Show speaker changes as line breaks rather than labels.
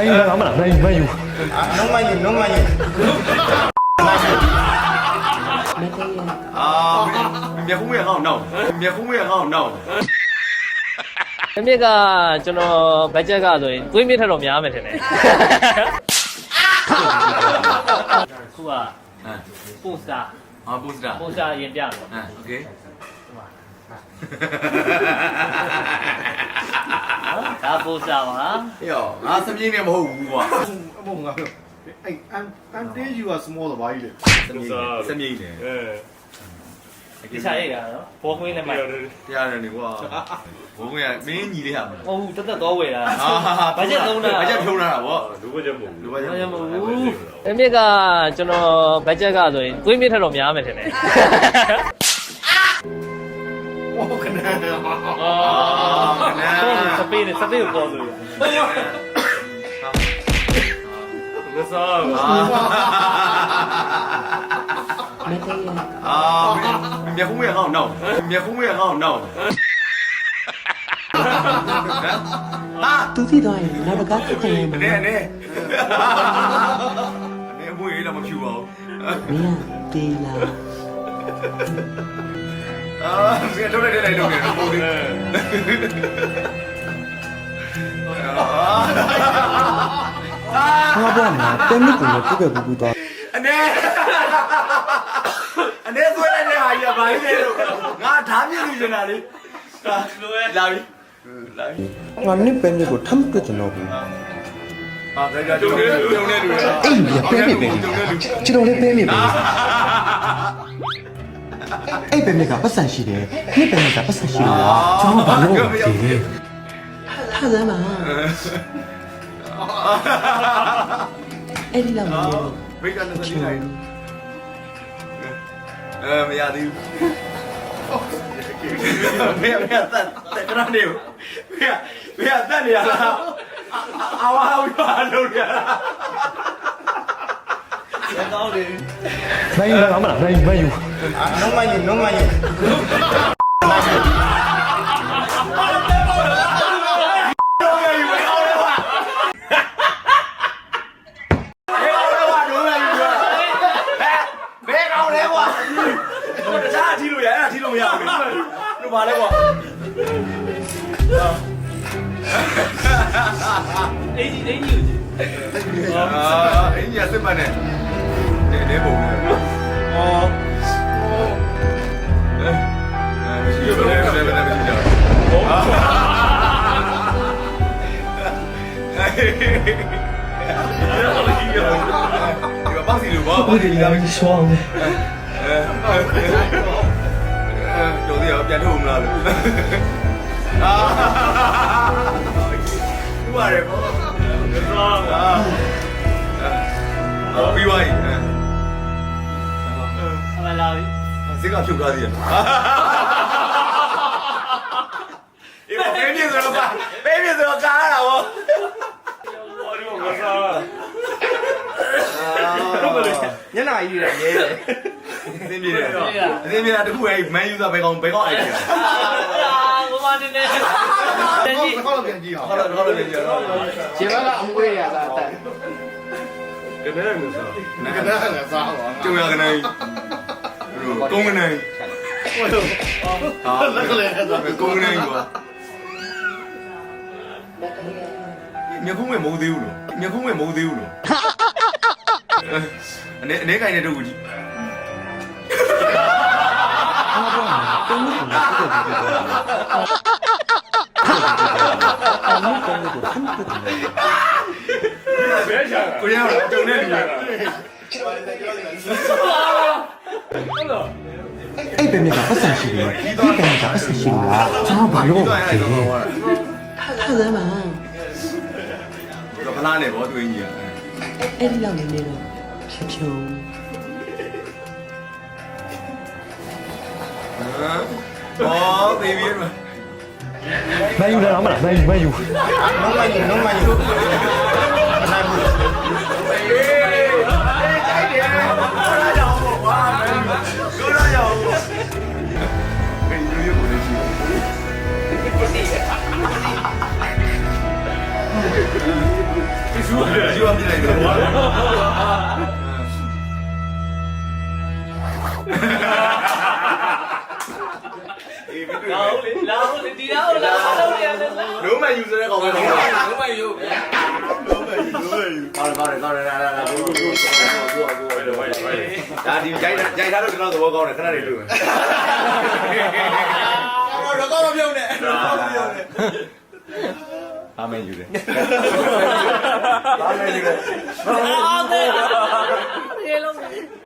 Man U လားမလား Man U Man U
No man you, no man you.
အာမြက်ခုံးမရအောင်နောက်မြက်ခုံးမရအောင်နောက်
။အမြစ်ကကျွန်တော်ဘတ်ဂျက်ကဆိုရင်သွေးမြစ်ထက်တော့များမယ်ထင်တယ်။ခုက
ဟမ်
ပိုစတာ
အာပိုစတာ
ပိုစတာရင်ပြမယ်
ဟမ်โอเค
။ဒါ ပိုစတာပါ
ယောငါစမြင်းနေမဟုတ်ဘူးကွာ
အမေငါပြောအဲ့အန်အန်တေးယူက small တော့ဘာကြီးလဲ
စမြင်းစမြင်းနေ
အဲ။
ဒီစားရိတ်တာနော်။ဘောကွင်းနဲ့မိုက်
တရားတယ်နေကွာဘုံကမင်းညီလေးဟာမ။
ဟုတ်ဘူးတက်တက်တော့ဝယ်တာ
အာဟာ။
ဘတ်ဂျက်သုံးတာ
ဘတ်ဂျက်ထုံးလာတာဗော
လူဘချက်မဟုတ်
လူ
ဘူး
ဘတ်ဂျက်။
မဟုတ်ဘူး။အမြစ်ကကျွန်တော်ဘတ်ဂျက်ကဆိုရင်သွေးမြစ်ထက်တော့များမယ်ထင်တယ်။ စပေးနဲ့စပေးကိုပေါ်လို့ရ
မစား
အာမြက်ခုံးမရအောင်နောက်မြက်ခုံးမရအောင်နောက်ဟာ
သူသိသွားရင်နောက်တစ်ခါခုခံရမှာ
အနေနဲ့အနေမွေးရတော့မဖြူပါဘူး
မ င်းကတေးလာ
အာမင်းထုတ်လိုက်တဲ့လိုက်လုပ်နေတော့ပုံသေး
ဘာဘာမှာတဲမြစ်ကိုလည်းပုတ်ခဲ့ပူပူသွား
အနေအနေဆွဲလိုက်တဲ့ဟာကြီးကဘာကြီးလဲလို့ငါဓာမြင့်လူချင်တာလေလာပြီလာပြီ
ငါနှစ်ပဲမြစ်ကိုထမ်းတွေ့ကျွန်တော်ဘူး
အာဒါကြုံနေကြုံနေလူ
အေးပြပဲမြစ်ပဲကျွန်တော်လည်းပဲမြစ်ပဲအဲ့ပဲမြစ်ကပတ်စံရှိတယ်နှစ်ပဲမြစ်ကပတ်စံရှိတယ်ကျွန်တော်ဘာလို့လဲဟာဇမ်းပါအဲ့ဒီ လောက်နေလို့
ဘိတ်ကနေစနေလိုက်အဲမရသေးဘူးမေမေတတ်တက်ကြနေဘူးမေမေတက်နေရလားအဝါဝါလို့ရလား
ကောင်းတယ်
Man U လားမလား Man
ထီလို့ရအဲ့ဒါထီလို့မရဘူးလို့ပါလဲကွာ
အင်ဂျီအင်ဂျီ
အာအင်းကြီးစစ်မှန်တယ်နေနေပုံအော်အဲမရှိဘူးလေဘယ်ဘယ်မရှိတော့ဒီကပါစီလိုပါပါစီလာပြီ
双的
ကျော် စီရောပြန်ထုတ်မလားလို့အာဒီပါရဲပေါ့
မစား
အာအာပြီးသွားပြီ
အမလာပြီ
စိတ်ကဖြုတ်သွားသေးတယ်အေးဘေးမြေဆိုတော့ကဘေးမြေဆိုတော့ကားရတာဗော
အော်ဒီမစား
ညနာကြီးရတယ်ရဲ တယ်
အသိမြေတယ်အသိမြေတာတခုအဲ့မန်ယူသာဘယ်ကောင်ဘယ်ကောင်အိုက်တယ်
အာဘမနေနေတန်ကြီး
ဘာလို့ပြန်ကြည့်အောင်
ဟုတ်တယ်ဟုတ်တယ်ကြည့်တော့
ခြေဘက်ကအမွေးရတာတဲ့
ကနေမစား
ငါကလည်းငါစားပါ
ကျုံရကနေကုန်းကနေဟာ
လက်ကလေးကစား
ကုန်းကနေကွာမြခုံးမဲ့မဟုတ်သေးဘူးလို့မြခုံးမဲ့မဟုတ်သေးဘူးလို့အနေအနေကိုင်းတဲ့တူကြီး
တဲမြစ်ကိုလည်းပုတ်ခဲ့ပူပူသွားအဲ့ဒီပဲမြစ်ကိုထမ်းတွေ့ကျွန်တော်
ဘယ်ချာ
ကိုရအောင်ကြုံနေလူရ
အဲ့ပဲမြစ်ကပတ်စံရှိတယ်နှစ်ပဲမြစ်ကပတ်စံရှိတယ်ကျွန်တော်ဘာလို့လဲဟာဇမ်းပါ
ကဖလားနေဗောသူကြီးက
အဲ့ဒီလောက်နေနေတော့ဖြ ဖြုံ
ဟမ်ဩသေပြီမ
Man U လားမလား Man U Man U
No man you, no man you.
ကိုရရ အောင်ဘယ်လိုရကိုလဲရှိတယ်ယူအောင်ပြလိုက်တယ်အေးမတွေ့
လာဦးလေလာဦးလေဒီလာဦးလာလာဦးရတယ်လာ
လုံးမယူစတဲ့ကောင်ပဲလုံးမယူ
လုံးမယူ
လုံးမယူလုံးမယူကောင်းတယ်ကောင်းတယ်ကောင်းတယ်လာလာလာကိုကိုကိုကိုကိုကို
Vale, vale, vale.
ဒါဒီကြိုက်ကြိုက်ထားတော့ကျွန်တော်သဘောကောင်းတယ်ခဏလေးတွေ့မယ်တော့တော့ပြုံးနေတော့ပြုံးနေအာမင်ယူတယ်အာမင်ယူတယ်
အားသေးရေလုံး